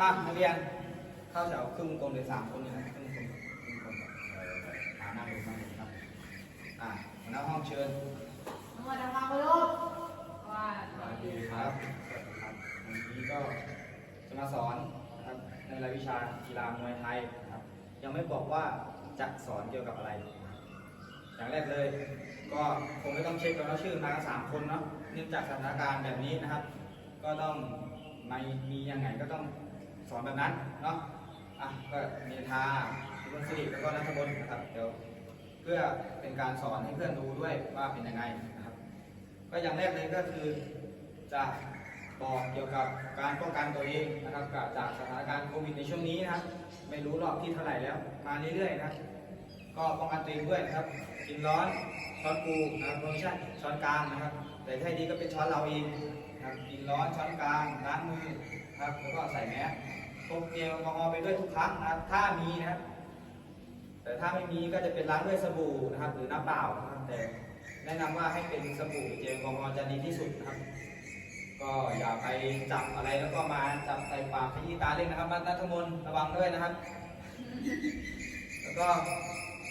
อะนักเรียน เข้าแถวครึ่งวงกลมเลยสามคนเลยนะครึ่งวงกลมครึ่งวงกลมเอออ่านั่งลงนั่งลงครับ อะหัวหน้าห้องเชิญสวัสดีครับลูกว่าสวัสดีครับสวัสดีครับ วันนี้ก็จะมาสอนนะครับในรายวิชากีฬามวยไทยนะครับ ยังไม่บอกว่าจะสอนเกี่ยวกับอะไร อย่างแรกเลย ก็คงไม่ต้องเช็คแล้วาชื่อมากันสามคนเนาะ เนื่องจากสถานการณ์แบบนี้นะครับ ก็ต้องไม่มียังไงก็ต้อง สอนแบบนั้นเนาะอะก็เนทาคุณสิริแล้วก็นัทบลนะครับเดี๋ยวเพื่อเป็นการสอนให้เพื่อนรู้ด้วยว่าเป็นยังไงนะครับ ก็อย่างแรกเลยก็คือจะบอกเกี่ยวกับการป้องกันตัวเองนะครับกับจากสถานการณ์โควิดในช่วงนี้นะครับ ไม่รู้รอบที่เท่าไหร่แล้ว มาเรื่อยๆนะก็ป้องกันตัวเองด้วยนะครับกินร้อนช้อนปูนะครับไม่ใช่ช้อนกลางนะครับ แต่ถ้าดีก็เป็นช้อนเราเองนะครับกินร้อนช้อนกลางล้างมือนะครับแล้วก็ใส่แมสพกเจลแอลกอฮอล์ไปด้วยทุกครั้งนะครับถ้ามีนะครับ แต่ถ้าไม่มีก็จะเป็นล้างด้วยสบู่นะครับ หรือน้ำเปล่านะครับแต่แนะนำว่าให้เป็นสบู่เจลแอลกอฮอล์จะดีที่สุดนะครับ ก็อย่าไปจับอะไรแล้วก็มาจับใส่ปากขยี้ตาเล่นนะครับนัทมน์ระวังด้วยนะครับ แล้วก็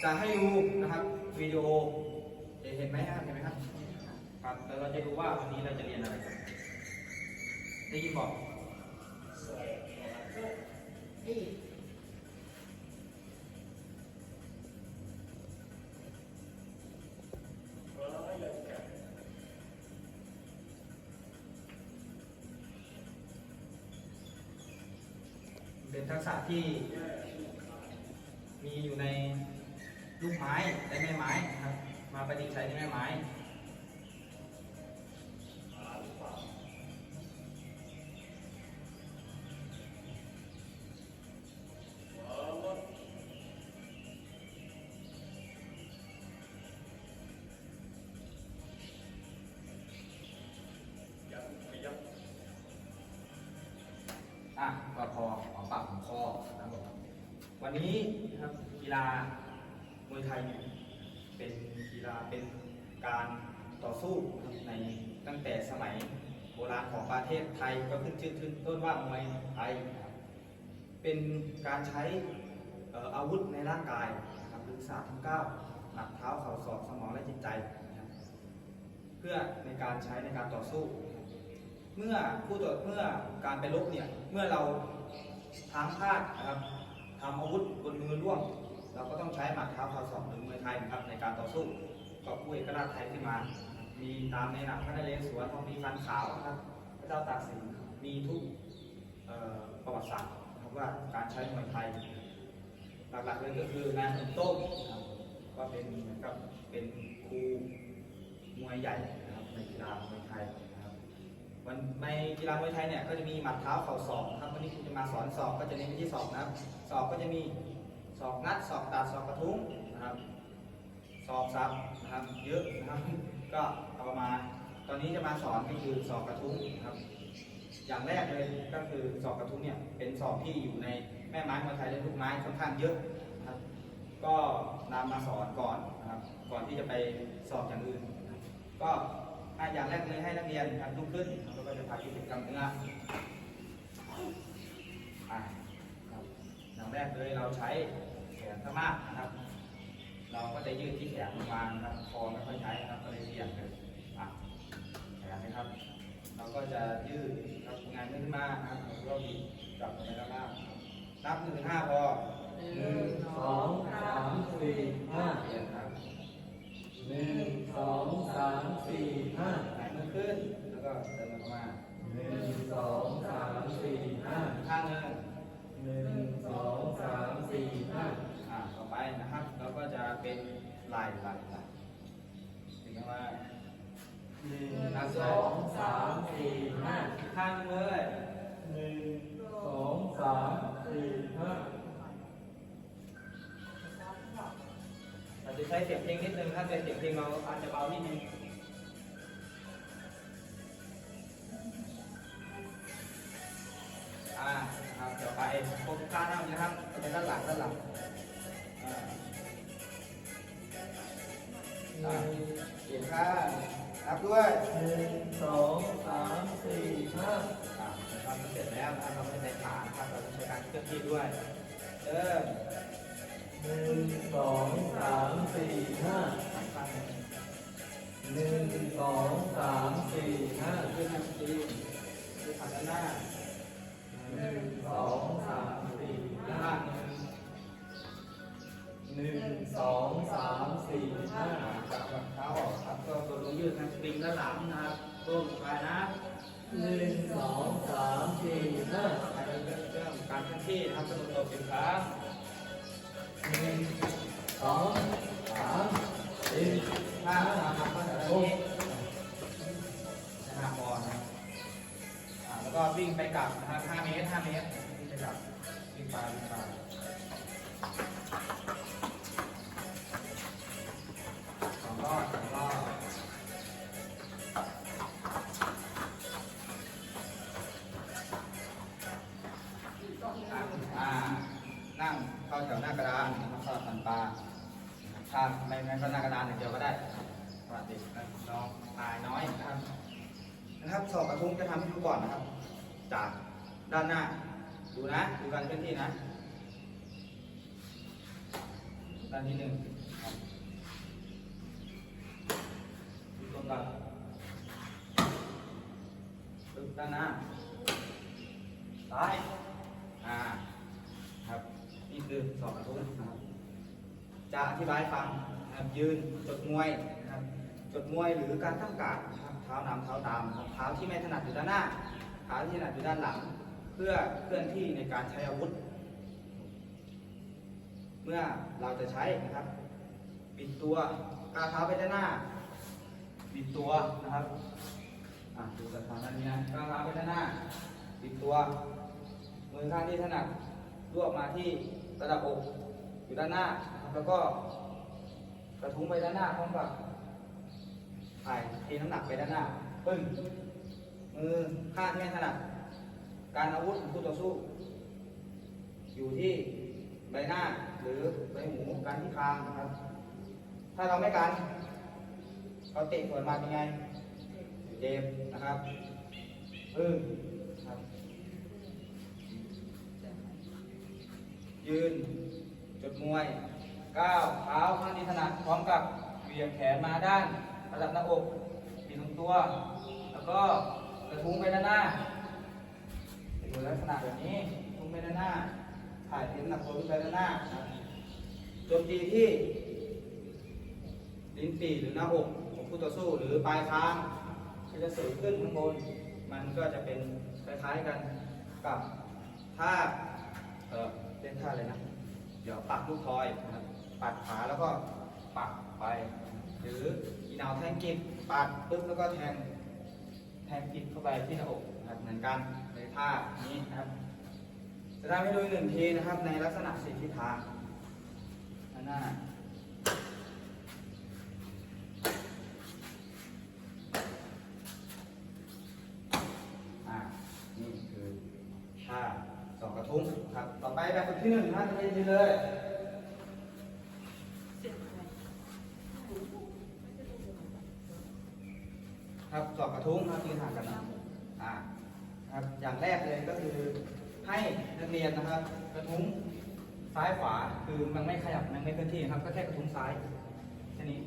จะให้ดูนะครับวิดีโอเห็นไหมครับเห็นไหม ครับแล้วเราจะดูว่าวันนี้เราจะเรียนอะไรกันได้ยินบอกนี่เป็นทักษะที่มีอยู่ในลูกไม้และแม่ไม้นะครับ มาประดิษฐ์ใช้ในแม่ไม้ อะก็พอหอมปากหอมคอนะครับผมวันนี้นะครับกีฬามวยไทยเนี่ยเป็นกีฬาเป็นการต่อสู้ในตั้งแต่สมัยโบราณของประเทศไทยก็ขึ้นชื่อขึ้นต้นว่ามวยไทยนะครับเป็นการใช้เอ่ออาวุธในร่างกายนะครับหรือศาสตร์ทั้งเก้าหนักเท้าเข่าศอกสมองและจิตใจนะครับเพื่อในการใช้ในการต่อสู้ เมื่อผู้ต่อเมื่อการไปรบเนี่ยเมื่อเราทางพลาดนะครับทำอาวุธบนมือร่วง เราก็ต้องใช้หมัดเท้าเข่าศอกหรือมวยไทยนะครับในการต่อสู้ก็ผู้เอกราชไทยขึ้นมา มีตามในหนังพระนเรศวรทองมีฟันขาวนะครับพระเจ้าตากสินมีทุกเอ่อประวัติศาสตร์นะครับว่าการใช้มวยไทย หลักๆเลยก็คือนายขนมต้มนะครับก็เป็นเหมือนกับเป็นครูมวยใหญ่นะครับในกีฬามวยไทย วันในกีฬามวยไทยเนี่ยก็จะมีหมัดเท้าเข่าศอกครับวันนี้ครูจะมาสอนศอกก็จะเน้นไปที่ศอกนะครับศอกก็จะมีศอกงัดศอกตัดศอกกระทุ้งนะครับศอกซับนะครับเยอะนะครับ ก็เอามาตอนนี้จะมาสอนก็คือศอกกระทุ้งนะครับ อย่างแรกเลยก็คือศอกกระทุ้งเนี่ยเป็นศอกที่อยู่ในแม่ไม้มวยไทยและลูกไม้ค่อนข้างเยอะนะครับ ก็นำมาสอนก่อนนะครับ ก่อนที่จะไปสอบอย่างอื่นนะครับก็ อะอย่างแรกเลยให้นักเรียนนะครับลุกขึ้นแล้วก็จะพากิจกรรมเนื้ออะครับอย่างแรกเลยเราใช้แขนข้างมากนะครับ เราก็จะยืดที่แขนลงมานะครับคอไม่ค่อยใช้นะครับก็เลยเบี่ยงเลยอะแขนนะครับ เราก็จะยืดครับงานขึ้นมานะครับแล้วก็บีบกลับไปด้านล่างครับนับหนึ่งถึงห้าพอหนึ่งสองสามสี่ห้าเปลี่ยนครับ หนึ่งสองสามสี่ห้าไหนมือขึ้น แล้วก็เดินเข้ามาหนึ่งสองสามสี่ห้าข้างหนึงหนึ่งสองสามสี่ห้าอ่าต่อไปนะครับ เราก็จะเป็นลายลายลายถึงว่าหนึ่งสองสามสี่ห้าข้างหนึงเลยหนึ่งสองสามสี่ห้า จะใช้เสียงเพลงนิดนึงถ้าเป็นเสียงเพลงเราอาจจะเบานิดนึง องสามสี่ห้านะครับก็จะได้นี้นะครับพอนะครับอ่าแล้วก็วิ่งไปกลับนะครับ5เมตร5เมตร ซ้ายอ่าครับ นี่คือสอบกระทุ้งนะครับ จะอธิบายฟังนะครับยืนจดมวยนะครับจดมวยหรือการตั้งกาดนะครับเท้านำเท้าตามเท้าที่ไม่ถนัดอยู่ด้านหน้าเท้าที่ถนัดอยู่ด้านหลัง เพื่อเคลื่อนที่ในการใช้อาวุธ เมื่อเราจะใช้นะครับบิดตัวก้าวเท้าไปด้านหน้าบิดตัวนะครับ อะดูสถานะนี้นะก้าวเท้าไปด้านหน้าบิดตัว มือข้างที่ถนัดรวบมาที่ระดับอก อยู่ด้านหน้า แล้วก็กระทุ้งไปด้านหน้าพร้อมกับถ่ายเทน้ำหนักไปด้านหน้า ปึ้ง มือข้างที่ถนัด การอาวุธของคู่ต่อสู้ อยู่ที่ใบหน้าหรือใบหูการที่คางนะครับ ถ้าเราไม่กันเขาเตะสวนมาเป็นไง เจ็บนะครับปึ้งครับ ยืน จุดมวยก้าวเท้าข้างที่ถนัดพร้อมกับเหวี่ยงแขนมาด้านระดับหน้าอกปีนลงตัว แล้วก็กระทุ้งไปด้านหน้าเป็นลักษณะแบบนี้ทุ้งไปด้านหน้า ถ่ายเทน้ำหนักตัวไปด้านหน้านะครับโจมตีที่ ลิ้นปี่หรือหน้าอกของผู้ต่อสู้หรือปลายคาง ก็จะสูงขึ้นข้างบน มันก็จะเป็นคล้ายๆกันกับท่าเออเล่นท่าอะไรนะ เดี๋ยวปักลูกทอยนะครับปัดขาแล้วก็ปักไป หรืออีนาวแทงกิบปัดปึ๊บแล้วก็แทงแทงกิบเข้าไปที่หน้าอกนะครับเหมือนกันในท่านี้นะครับ จะทำให้ดูหนึ่งทีนะครับในลักษณะสี่ทิศทางหน้า นี่คือท่าสองกระทุ้งครับ ต่อไป แบบฝึกที่หนึ่งท่านจะไปยืนเลยครับสอบกระทุ้งครับยืนห่างกันนะอ่าครับอย่างแรกเลยก็คือให้นักเรียนนะครับ กระทุ้งซ้ายขวาคือมันไม่ขยับมันไม่เคลื่อนที่นะครับ ก็แค่กระทุ้งซ้ายแค่นี้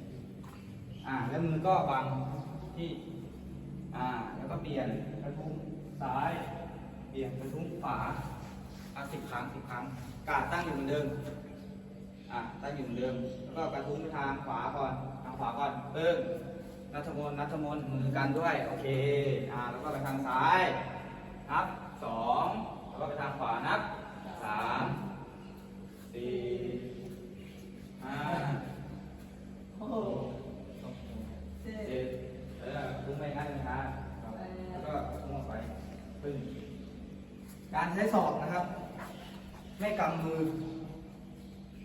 อ่าแล้วมือก็วางที่อ่าแล้วก็เปลี่ยนกระทุ้งซ้าย เปลี่ยนกระทุ้งขวา อะสิบครั้งสิบครั้ง กาดตั้งอยู่เหมือนเดิม อะตั้งอยู่เหมือนเดิม แล้วก็กระทุ้งไปทางขวาก่อน ทางขวาก่อนเพิ่มนัทมนนัทมนมือกันด้วย โอเค อะแล้วก็ไปทางซ้าย ครับสองแล้วก็ไปทางขวานับสามสี่ห้าหกเจ็ดเออทุ่งไปงั้นนะครับแล้วก็ทุ่งออกไปปึ้งการใช้ศอกนะครับ ไม่กำมือ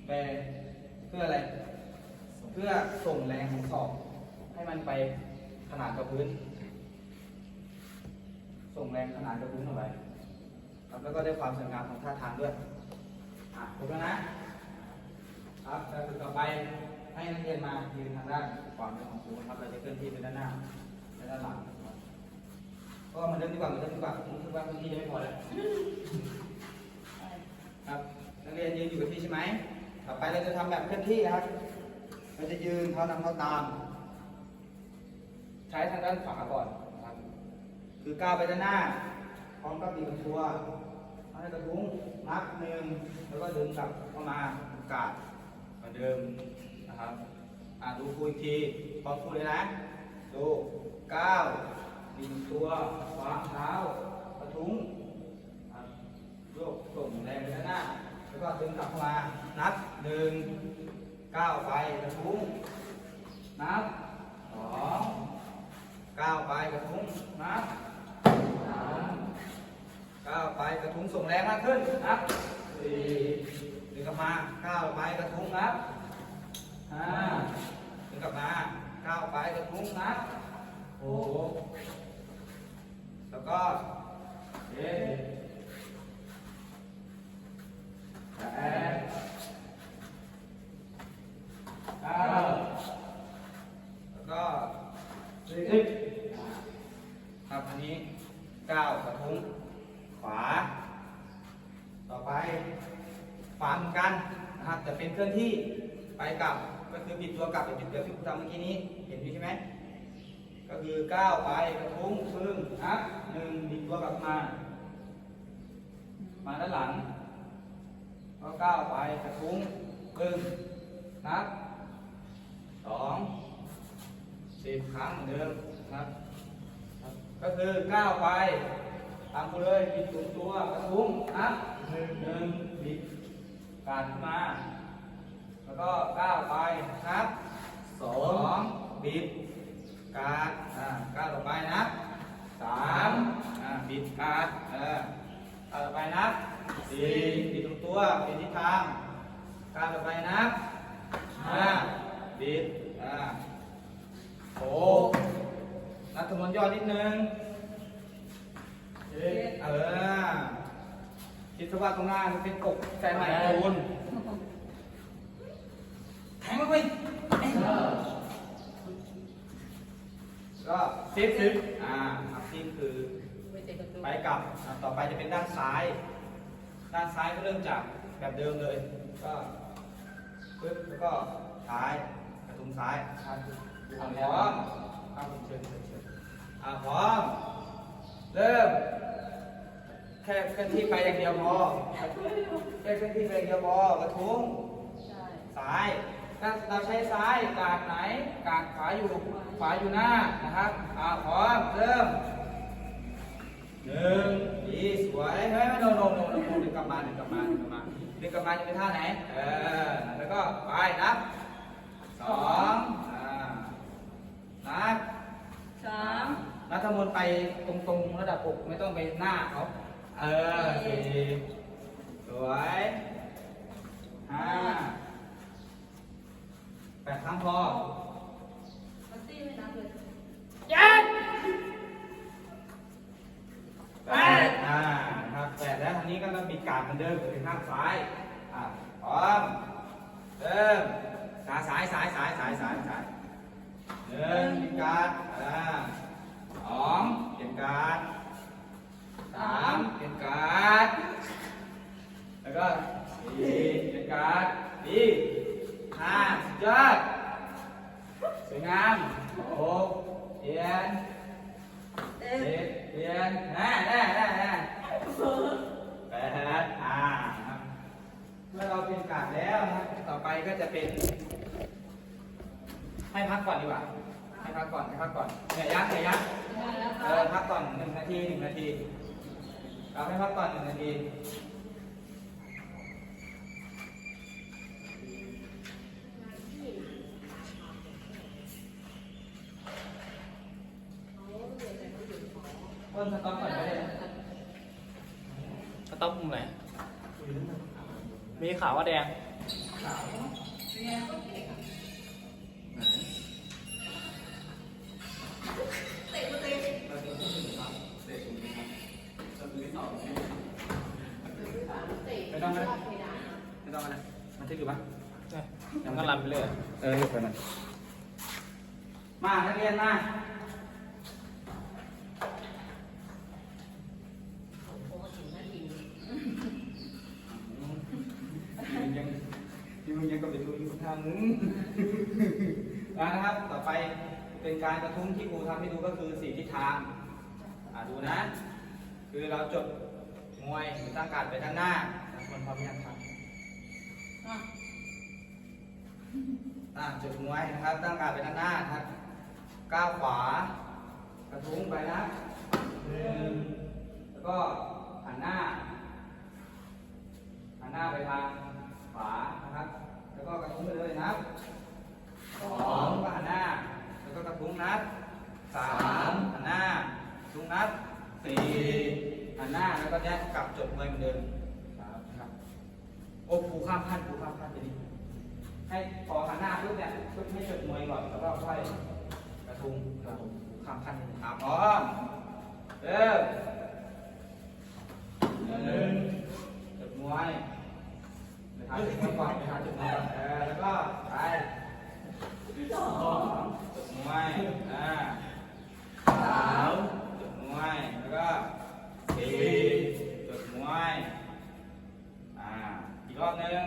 ไปเพื่ออะไร เพื่อส่งแรงของศอก ให้มันไปขนาดกับพื้น ส่งแรงขนาดกับพื้นออกไปครับ แล้วก็ได้ความสวยงามของท่าทางด้วยอะครบแล้วนะครับแล้วฝึกต่อไปให้นักเรียนมายืนทางด้านขวามือของครูนะครับเราจะเคลื่อนที่ไปด้านหน้าและด้านหลังก็มันเดิมดีกว่ามันเดิมดีกว่าผมคิดว่าพื้นที่ยังไม่พอแล้วไหมต่อไปเราจะทำแบบเคลื่อนที่นะครับ เราจะยืนเท้านำเท้าตาม ใช้ทางด้านขวาก่อนนะครับ คือก้าวไปด้านหน้าพร้อมกับบีบตัว ให้กระทุ้งนับหนึ่งแล้วก็ดึงกลับเข้ามากาดเหมือนเดิมนะครับอ่าดูครูอีกทีพร้อมครูเลยนะ ดูก้าวบีบตัวขวางเท้ากระทุ้งโยกส่งแรงไปด้านหน้า แล้วก็ดึงกลับเข้ามา นับหนึ่งก้าวไปกระทุ้งนับสองก้าวไปกระทุ้งนับ ก้าวไปกระทุ้งส่งแรงมากขึ้นนับสี่ดึงกลับมาก้าวไปกระทุ้งนับห้าดึงกลับมาก้าวไปกระทุ้งนับหกแล้วก็เจ็ดแปดเก้าแล้วก็สิบครับอันนี้เก้ากระทุ้งขวา ต่อไปขวาเหมือนกันนะครับจะเป็นเคลื่อนที่ไป กลับก็คือบิดตัวกลับไปบิดเดียวที่คุณทำเมื่อกี้นี้ เห็นอยู่ใช่ไหมก็คือก้าวไปกระทุ้งปึ้งนับหนึ่งบิดตัวกลับมา มาด้านหลังก็ก้าวไปกระทุ้งปึ้งนับสองสิบครั้งเหมือนเดิมครับ ก็คือก้าวไปตามกูเลยบิดตัวตัวกระทุ้งนับหนึ่งหนึ่งบิดการขึ้นมา แล้วก็ก้าวไปนับสองบิดการอ่าก้าวต่อไปนับสามอ่าบิดการเออก้าวต่อไปนับสี่บิดตรงตัวบิดทิศทางก้าวต่อไปนับห้าบิดอ่าหกนับจำนวนย่อนิดนึงเออคิดซะว่าตรงหน้ามันเป็นกบแฟนใหม่คูณ แทงมันไปก็ซิปซิปอ่าครับซิปคือไม่เตะกระตุ้นไปกลับอ่าต่อไปจะเป็นด้านซ้าย ด้านซ้ายก็เริ่มจากแบบเดิมเลย ก็ปึ๊บแล้วก็ซ้ายกระทุ้งซ้ายครับอ่าพร้อมครับผมเชิญเชิญเชิญอ่าพร้อม เริ่ม แค่เคลื่อนที่ไปอย่างเดียวพอแค่เคลื่อนที่ไปอย่างเดียวพอกระทุ้งใช่ซ้ายถ้า เราใช้ซ้ายกาดไหนกาดขวาอยู่ขวาอยู่หน้านะครับอ่าพร้อมเริ่มหนึ่งดีสวยเฮ้ยโนโนโนโนโนดึงกลับมาดึงกลับมาดึงกลับมาดึงกลับมาจะเป็นท่าไหนเออแล้วก็ไปนับสองอ่านับสามนัทมนต์ไปตรงๆระดับอกไม่ต้องไปหน้าเขาเออสี่สวยห้า แปดครั้งพอมันตี้ไม่นับเลยเจ็ดแปดอ่าครับแปดแล้วทีนี้ก็มาบิดกาดเหมือนเดิมถึงข้างซ้าย อ่าพร้อมเริ่มสายสายสายสายสายสายสายหนึ่งบิดกาดอ่าสองเปลี่ยนกาดสามเป็นการแล้วก็สี่เป็นการ์ดดี ห้าสุดยอดสวยงามหกเปลี่ยนเจ็ดเปลี่ยนแน่แน่แน่แน่แปดอ่าครับเมื่อเราเป็นกาดแล้วนะต่อไปก็จะเป็น ให้พักก่อนดีกว่าให้พักก่อนให้พักก่อนเหนื่อยยักเหนื่อยยักเออพักก่อนหนึ่งนาทีหนึ่งนาที เราให้พักก่อนหนึ่งนาที ต้นสต๊อกก่อนก็ได้นะสต๊อปมุมไหนมีขาวว่าแดง ไม่ต้องนะไม่ต้องนะมันจะอยู่ปะยังก็รันไปเรื่อยเออไปมันมานักเรียนมา โอ้ถึงนาที ยังยังยัง ก็ไปดูอยู่ทางนู้นอ่านะครับ ต่อไปเป็นการกระทุ้งที่ครูทำให้ดูก็คือสี่ทิศทางอ่าดูนะ คือเราจดมวยหรือตั้งการดไปด้านหน้านะคนพร้อมยังครับอะอ่าจดมวยนะครับ ตั้งการดไปด้านหน้านะครับก้าวขวากระทุ้งไปนะหนึ่งแล้วก็หันหน้าหันหน้าไปทางขวานะครับ แล้วก็กระทุ้งไปเลยนะสองก็หันหน้า แล้วก็กระทุ้งนัดสามหันหน้ากระทุ้งนัดสี่หันหน้าแล้วก็แยกกลับจดมวยเหมือนเดิมครับครับโอ้ครูข้ามขั้นครูข้ามขั้นไปนี่ให้พอหันหน้าปุ๊บเนี่ยปุ๊บให้จดมวยก่อนแล้วก็ค่อยกระทุ้งครับผมครูข้ามขั้นนิดนึงอะพร้อมเริ่มหนึ่งจดมวย ไปทางจดมวยก่อนไปทางจดมวยก่อนเออแล้วก็ไปสองจุดมวยอ่าสามจุดมวยแล้วก็สี่จุดมวยอ่าอีกรอบหนึ่ง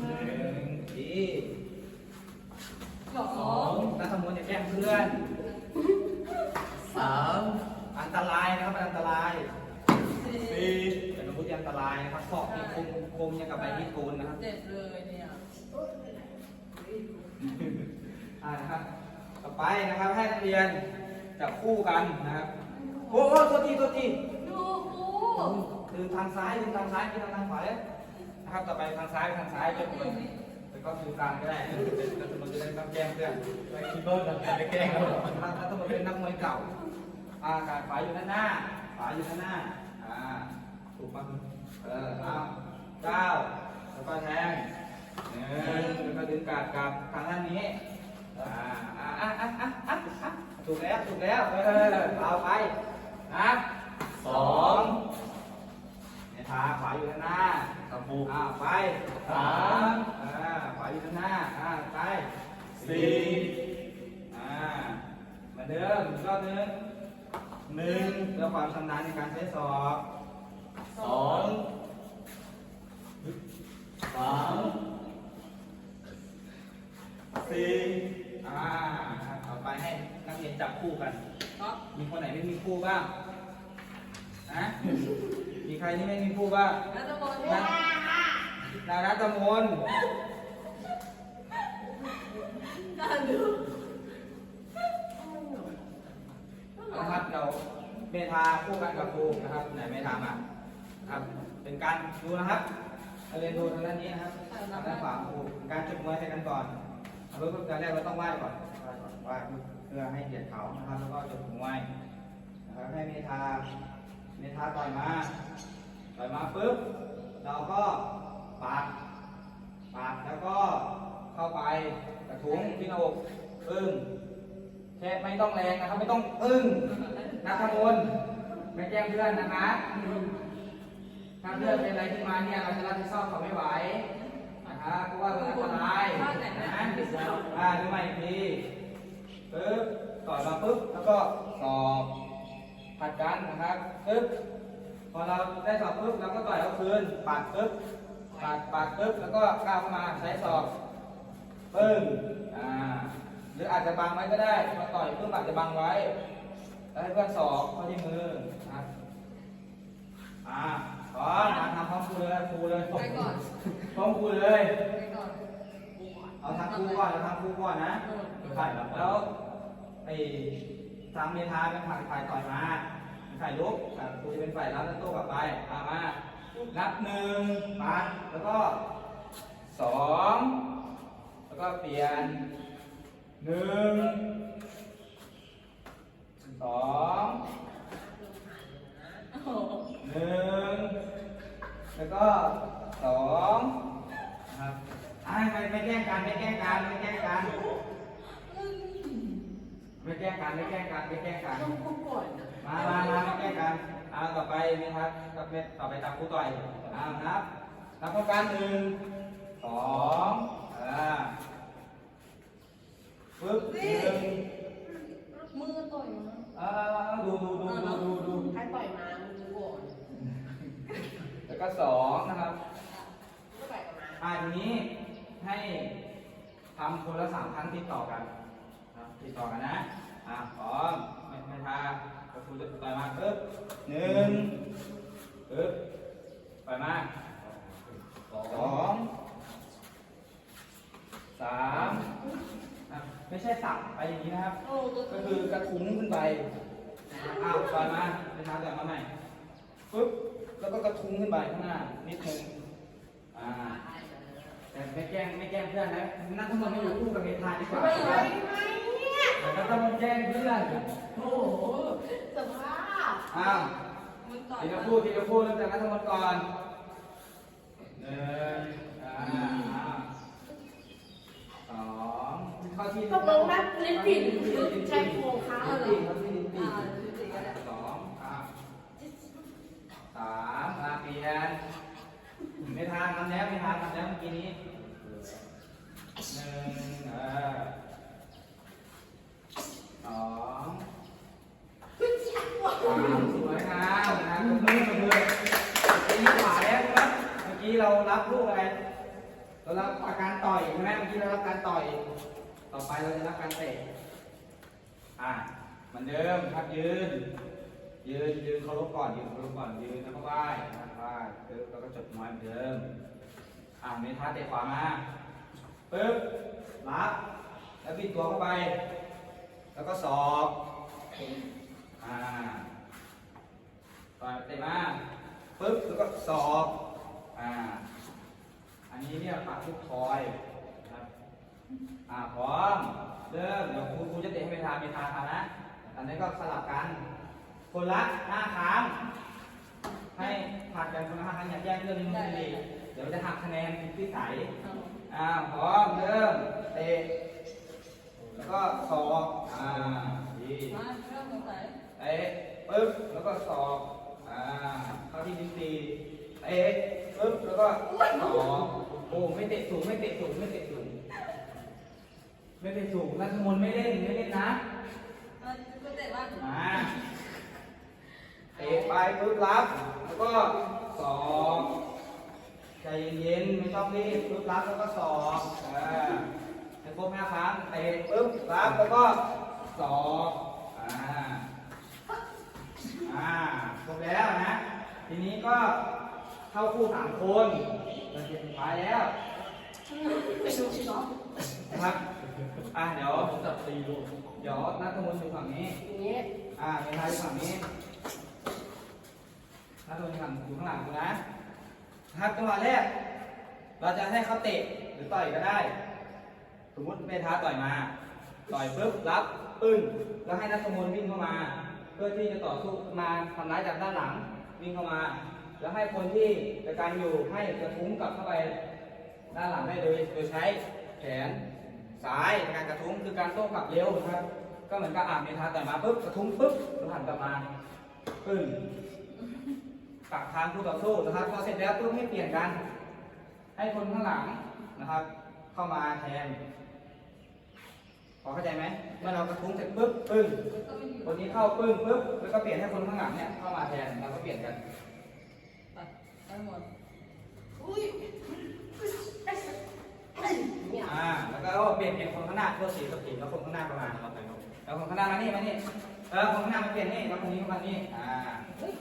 หนึ่งทีสองนักขโมยอย่าแกล้งเพื่อนสามอันตรายนะครับอันตรายสี่ ที่อันตรายนะครับศอกนี่คมคมยังกับใบมีดโกนนะครับเจ็ดเลยเนี่ยอ่านะครับ ต่อไปนะครับให้นักเรียนจับคู่กันนะครับ โอ้โหตัวทีตัวทีดูครูดึงทางซ้ายดึงทางซ้ายดึงทางขวาเลยนะครับ ต่อไปทางซ้ายทางซ้ายจนเลยแล้วก็ดูกลางก็ได้ก็จะมันจะได้ต้งแจ้งเพื่อนไปคิดว่าจะแกล้งเรารอถ้าถ้าต้องมาเป็นนักมวยเก่า อ่ากาขวาอยู่ด้านหน้า ขวาอยู่ด้านหน้า ป่ะเออเอาเก้าแล้วก็แทงหนึ่งแล้วก็ดึงกาดกลับทางด้านนี้อ่าอ่าอ่าอ่าอ่าอ่าอ่าถูกแล้วถูกแล้วเออเอาไปนะสองในทาขวาอยู่ด้านหน้าครับครูอ่าไปสามอ่าขวาอยู่ด้านหน้าอ่าไปสี่อ่าเหมือนเดิมอีกรอบหนึงหนึ่งเพื่อความชำนาญในการใช้ศอก สองสามสี่อ่าต่อไปให้นักเรียนจับคู่กัน ครับมีคนไหนไม่มีคู่บ้างฮะมีใครที่ไม่มีคู่บ้างแล้วจะบอกนะว่าดารัตมนการดูนะครับเราเมทาคู่กันกับครูนะครับไหนเมทามา ครับ เป็นการดูนะครับเราเรียนดูทางด้านนี้นะครับทางด้านขวาครูการจุดมวยใส่กันก่อนเอาเริ่มการแรกเราต้องไหว้ก่อนไหว้ก่อนไหว้เพื่อให้เกียรติเขานะครับ แล้วก็จุดมวยนะครับให้เมทาเมทาต่อยมาต่อยมาปุ๊บเราก็ปัดปัดแล้วก็เข้าไปกระทุ้งที่หน้าอกปึ้งแค่ไม่ต้องแรงนะครับ ไม่ต้องปึ้งนักขโมยไม่แจ้งเพื่อนนะคะ ถ้าเพื่อนเป็นอะไรขึ้นมาเนี่ยเราจะรับผิดชอบเขาไม่ไหวนะคะเพราะว่าเป็นอันตรายนะอ่าดูใหม่อีกทีปึ๊บต่อยมาปึ๊บแล้วก็สอบผัดกันนะครับปึ๊บพอเราได้สอบปึ๊บเราก็ต่อยเอาคืนปัดปึ๊บปัดปัดปึ๊บแล้วก็ก้าวเข้ามาใช้สอบปึ้งอ่าหรืออาจจะบังไว้ก็ได้พอต่อยปึ๊บอาจจะบังไว้ แล้วให้เพื่อนสอบเข้าที่มือนะอ่า พร้อมาทำพร้อมครูเลยครูเลยไปก่อน พร้อมครูเลย ไปก่อนเอาทางครูก่อนเอาทางครูก่อนนะใช่แล้วไอ้ทางเมทาเป็นฝ่ายฝ่ายต่อยมาเป็นฝ่ายลุกแต่ครูจะเป็นฝ่ายรับแล้วโต้กลับไปเอามานับหนึ่งปัดแล้วก็สองแล้วก็เปลี่ยนหนึ่งสอง โอ้โห หนึ่งแล้วก็สองนะครับอ่าไม่ไม่แกล้งกันไม่แกล้งกันไม่แกล้งกัน ไม่แกล้งกันไม่แกล้งกันไม่แกล้งกันต้องพูดก่อนนะมามามาไม่แกล้งกันเอาต่อไปมีครับต่อไปต่อไปตามครูต่อยเอานับนับพร้อมกันหนึ่งสองอ่าปึ๊บหนึ่งมือต่อยมาเอ่าดูดูดูดูดูดูใครปล่อยมามึงดูก่อนแล้วก็สองนะครับก็ปล่อยกันมาอ่าทีนี้ให้ทำคนละสามครั้งติดต่อกันครับติดต่อกันนะ อ่าพร้อมไม่ไม่ทาก็ครูจะต่อยมาปึ๊บหนึ่งปึ๊บปล่อยมาสองสามอะไม่ใช่สับไปอย่างนี้นะครับ โอ้ก็ก็คือกระทุ้งขึ้นไปอ้าวปล่อยมาเป็นทางแต่มาใหม่ปึ๊บแล้วก็กระทุ้งขึ้นไปข้างหน้านิดนึงอ่าแต่ไม่แกล้งไม่แกล้งเพื่อนนะนั่งทั้งหมดไม่อยู่คู่กับเมธาดีกว่า ไม่ไหวไหมเนี่ย แต่ก็ต้องแกล้งเพื่อนโอ้โหสภาพอ้าวมึงต่อยทีละคู่ทีละคู่เริ่มจากนักทั้งหมดก่อนหนึ่งอ่าสองเข้าที่ก็เบิ้งนะลิ้นปิ่นใช้โครงค้างลิ้นเหรปิ่อนเข้าที่ลิ้นปิ่อ่าลิ้นปิ่ก็ได้สองอะสามอะเปลี่ยนไม่ทานทำแล้วไม่ทานทำแล้วเมื่อกี้นี้หนึ่งเออ สองสามสวยงามนะตบมือตบมือเมื่อกี้ขวาแล้วใช่ไหมเมื่อกี้เรารับลูกอะไร เรารับอาการต่อยใช่ไหมเมื่อกี้เรารับการต่อย ต่อไปเราจะรับการเตะ อะเหมือนเดิมครับยืน ยืนยืนเคารพก่อนยืนเคารพก่อนยืนแล้วก็ไหว้นะไหว้ปึ๊บแล้วก็จดน้อยเหมือนเดิม อะเมทัสเตะขวามาปึ๊บรับแล้วบิดตัวเข้าไป แล้วก็ศอกอ่าต่อยเตะมาปึ๊บแล้วก็ศอกอ่าอันนี้เรียกปัดทุกทอยนะครับอ่าพร้อมเริ่มเดี๋ยวครูครูจะเตะให้เมทาเมทาทำนะอันนี้ก็สลับกัน คนละห้าครั้งให้ผัดกันคนละห้าครั้งอย่าแยกเรื่องนี้มันดีเดี๋ยวจะหักคะแนนคุณพิสัยอ่าพร้อมเริ่มเตะ แล้วก็สอกอ่าดีมาเริ่มสงสัยเตะปึ๊บแล้วก็สอกอ่าเข้าที่นิ้วตีเตะปึ๊บแล้วก็สอกโอ้ไม่เตะสูงไม่เตะสูงไม่เตะสูงไม่ได้สูงนัทมนไม่เล่นไม่เล่นนะมาก็เตะว่ามาเตะไปปึ๊บรับ แล้วก็สอกใจเย็นๆไม่ต้องรีบปึ๊บรับแล้วก็สอกออให้ ครบห้าครั้งเตะปึ๊บรับแล้วก็สอกอ่าอ่าครบแล้วนะ ทีนี้ก็เข้าคู่สามคนเราจะสุดท้าแล้วนะครับอะเดี๋ยวจับตีลูกเดี๋ยวนัทมนอยู่ฝั่งนี้ นี้อ่าเมทาอยู่ฝั่งนี้นัทมนต์ฝั่งอยู่ข้างหลังกูนะนะครับจังหวะแรก เราจะให้เขาเตะหรือต่อยก็ได้ สมมติเมทาต่อยมา ต่อยปุ๊บรับปึ้งแล้วให้นัทมนวิ่งเข้ามา เพื่อที่จะต่อสู้มาทำร้ายจากด้านหลังวิ่งเข้ามา แล้วให้คนที่ในการอยู่ให้กระทุ้งกลับเข้าไปด้านหลังได้เลยโดยใช้แขนซ้ายในการกระทุ้งคือการโต้กลับเร็วนะครับ ก็เหมือนกับอ่านเมทาต่อยมาปุ๊บกระทุ้งปุ๊บแล้วหันกลับมาปึ้งกลับทางคู่ต่อสู้นะครับพอเสร็จแล้วปุ๊บให้เปลี่ยนกัน ให้คนข้างหลังนะครับ เข้ามาแทน พอเข้าใจไหมเมื่อเรากระทุ้งเสร็จปุ๊บปึ้งก็ไม่อยู่คนนี้เข้าปึ้งปุ๊บแล้วก็เปลี่ยนให้คนข้างหลังเนี่ยเข้ามาแทนเราก็เปลี่ยนกันไปไปหมดอุ้ยเนี่ยอ่าแล้วก็เปลี่ยนเปลี่ยนคนข้างหน้าเพื่อสีกับสีแล้วคนข้างหน้าก็มาครับแล้วคนข้างหน้ามานี่มานี่เออคนข้างหน้ามาเปลี่ยนนี่แล้วคนนี้ก็มานี่อ่าปึ๊บ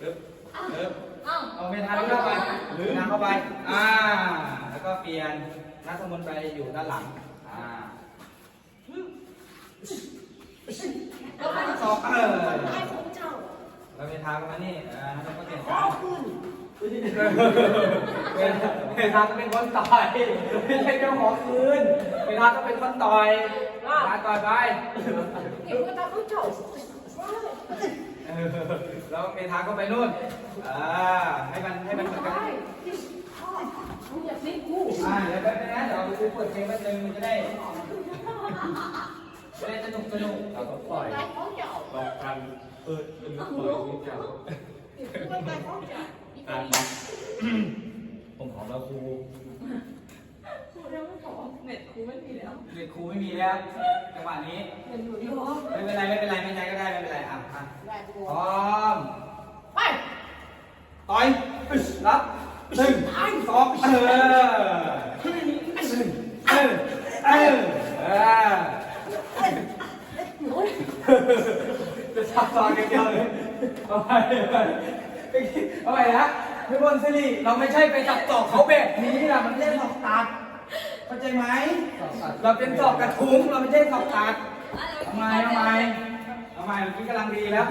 ปึ๊บอ้าวเอาเมทาเข้าไปหรือนาเข้าไปอ่าแล้วก็เปลี่ยนนักสมุนไปอยู่ด้านหลังอ่า แล้วมันสองเออให้ของเจ้าแล้วเมทาก็มานี่อ่าแล้วก็เปลี่ยนข้อขึ้นเมทาก็เป็นคนต่อยไม่ใช่เจ้าของคืนเมทาก็เป็นคนต่อยมาต่อยไปเก็บก็ตาเขาเจ้าเออแล้วเมทาก็ไปนู่นอ่าให้มันให้มันเหมือนกันมึงอย่าซิกูอ่าเดี๋ยวแป๊บนึงนะเดี๋ยวเราไปเปิดเพลงแป๊บนึงมันจะได้ จะได้สนุกสนุกเราก็ปล่อยได้ของเจ้าต่อกันเปิดเป็นลูกปล่อยลูกเจ้าไม่ได้ของเจ้าอีกอะทีผมขอเราครูกูยังไม่ขอเน็ตกูไม่มีแล้วเด็กครูไม่มีแล้วจังหวะนี้เน็ตอยู่ที่ห้องไม่เป็นไรไม่เป็นไรไม่ใช้ก็ได้ไม่เป็นไรอะอะได้กูพร้อมไปต่อยอึ๊ชรับหนึ่งสองเออเออเออเออ จะชักซอนกันเดียวเลยเอาไปเอาไปเอาไปนะพี่บนสิริเราไม่ใช่ไปจับจอกเขาแบบนี้นะมันไม่ใช่สอบตัดเข้าใจไหมเราเป็นสอบกระทุ้งเราไม่ใช่สอบตัดทำไมทำไมทำไมเมื่อกี้กำลังดีแล้ว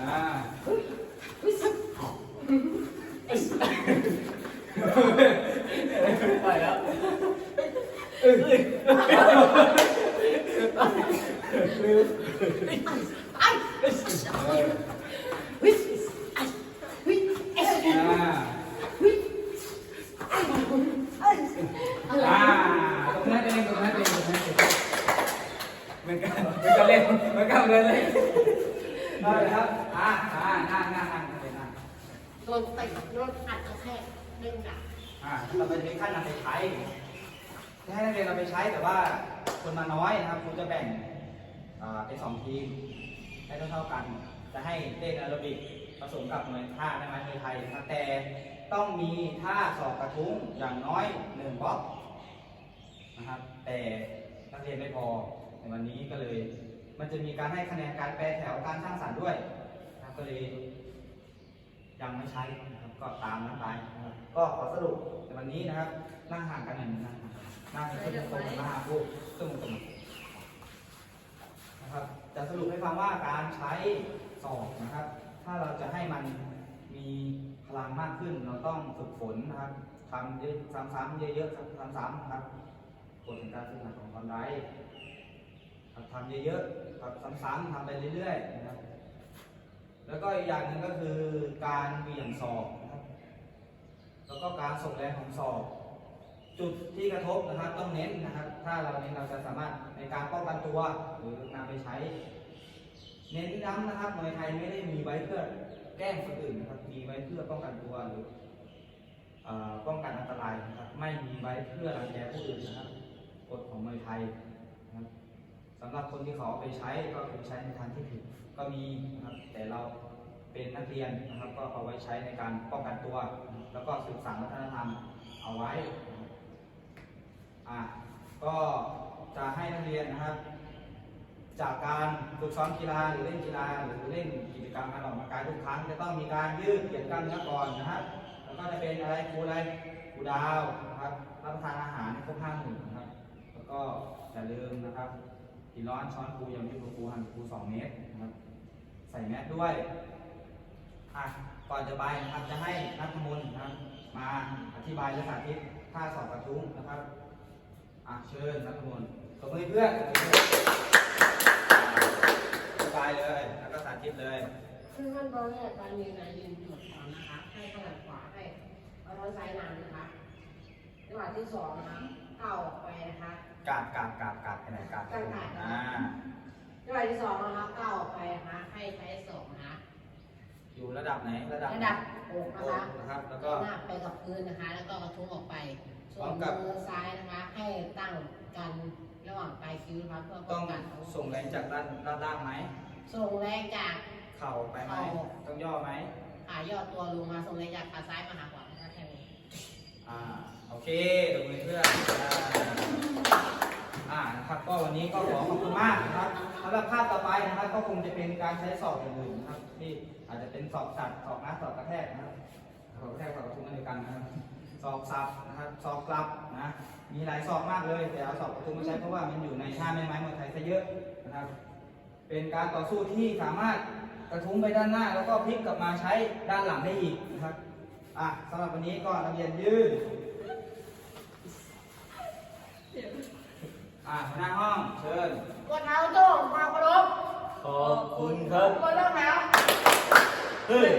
อ่า ไปแล้วอ่าตรงนั้นเองตรงนั้นเองตรงนั้นเองมือนกันเหมือนกันเล่นมือนกันเลยเลยเอาเลยครับอ่าอ่านั่งนั่งนั่งนั่งนั่งโดนเตะโดนอัดกระแทก เด้งดับอ่าเราไปเป็นขั้นนำไปใช้ให้นักเรียนเราไปใช้แต่ว่าคนมาน้อยนะครับครูจะแบ่งอ่าเป็นสองทีมให้เท่าๆกัน จะให้เต้นแอโรบิกผสมกับมวยท่าในมวยไทยนะครับแต่ต้องมีท่าสอบกระทุ้งอย่างน้อยหนึ่งบล็อกนะครับ แต่นักเรียนไม่พอในวันนี้ก็เลย มันจะมีการให้คะแนนการแปลแถวการสร้างสรรค์ด้วยนะครับก็เลยยังไม่ใช้นะครับก็ตามนั้นไป ก็ขอสรุปในวันนี้นะครับ นั่งห่างกันหนึ่งนั่งห่างนั่งในขึ้นตรงๆหน้าพูดซึ่งตรงนะครับ จะสรุปให้ฟังว่าการใช้ศอกนะครับ ถ้าเราจะให้มันมีพลังมากขึ้น เราต้องฝึกฝนนะครับทำเยอะซ้ำๆเยอะๆซ้ำๆนะครับกฎแห่งการฝึกหัดของคนไร้ทำเยอะๆครับซ้ำๆทำไปเรื่อยๆนะครับ แล้วก็อีกอย่างหนึ่งก็คือการเหวี่ยงศอกนะครับ แล้วก็การส่งแรงของศอก จุดที่กระทบนะครับต้องเน้นนะครับ ถ้าเราเน้นเราจะสามารถในการป้องกันตัวหรือนำไปใช้ เน้นย้ำนะครับมวยไทยไม่ได้มีไว้เพื่อแกล้งคนอื่นนะครับ มีไว้เพื่อป้องกันตัวหรือป้องกันอันตรายนะครับ ไม่มีไว้เพื่อรังแกผู้อื่นนะครับกฎของมวยไทยนะครับสำหรับคนที่เขอาไปใช้ก็คือใช้ในทางที่ผิดก็มีนะครับ แต่เราเป็นนักเรียนนะครับ ก็เอาไว้ใช้ในการป้องกันตัว แล้วก็สืบสานวัฒนธรรมเอาไว้อะก็จะให้นักเรียนนะครับ จากการฝึกซ้อมกีฬาหรือเล่นกีฬาหรือเล่นกิจกรรมการออกกำลังกายทุกครั้ง จะต้องมีการยืดเหยียดกล้ามเนื้อก่อนนะครับแล้วก็จะเป็นอะไรครูอะไรครูดาวนะครับรับประทานอาหารให้ครบห้าหมู่นะครับ แล้วก็อย่าลืมนะครับกินร้อนช้อนครูย่างที่ครูหันครูสองเมตรนะครับ ใส่แมสด้วยอะ ก่อนจะไปนะครับจะให้นักมนต์นะครับ มาอธิบายและสาธิตท่าสอบกระทุ้งนะครับอะเชิญนักมนต์ตบมือให้เพื่อนอธิบายเลยแล้วก็สาธิตเลยซึ่งขั้นตอนแรกการยืนนะยืนจุดก่อนนะคะ ให้ขนาดขวาให้เอาเท้าซ้ายนำนะคะจังหวะที่สองนะคะก้าวออกไปนะคะกาดกาดกาดกาดไปไหนกาดกาดกาดอ่าจังหวะที่สองนะคะก้าวออกไปนะคะให้ใช้ศอกนะคะ อยู่ระดับไหน ระดับระดับอกนะโอ้คะนะครับ แล้วก็ก็ หน้าไปกับพื้นนะคะ แล้วก็กระทุ้งออกไป ส่พร้วอนมกับ มือซ้ายนะคะ ให้ตั้งกันระหว่างปลายคิ้วนะคะเพื่อป้ต้อองงกันส่งแรงจากด้านด้านล่างไหม ส่งแรงจาก เข่าไปไหม เข่า ต้องย่อไหม ขาย่อตัวลงมาส่งแรงจากขาซ้ายมาหาขวานะคะแค่นี้อ่า โอเคตบมือเพื่อนอ่า อ่านะครับ ก็วันนี้ก็ขอขอบคุณมากนะครับสำหรับภาพต่อไปนะครับ ก็คงจะเป็นการใช้สอบอย่างอื่นนะครับ ที่อาจจะเป็นสอบสัตว์สอบนัดสอบกระแทกนะครับสอบกระแทกสอบกระทุ้งอันเดียวกันนะครับ สอบสับนะครับ สอบกลับนะ มีหลายสอบมากเลย แต่เอาสอบกระทุ้งมาใช้เพราะว่ามันอยู่ในท่าแม่ไม้มวยไทยซะเยอะนะครับ เป็นการต่อสู้ที่สามารถกระทุ้งไปด้านหน้า แล้วก็พลิกกลับมาใช้ด้านหลังได้อีกนะครับ อะสำหรับวันนี้ก็นักเรียนยืน อะหัวหน้าห้องเชิญกดเท้าโต้งความเคารพขอบคุณครับกดเริ่มแล้วเฮ้ย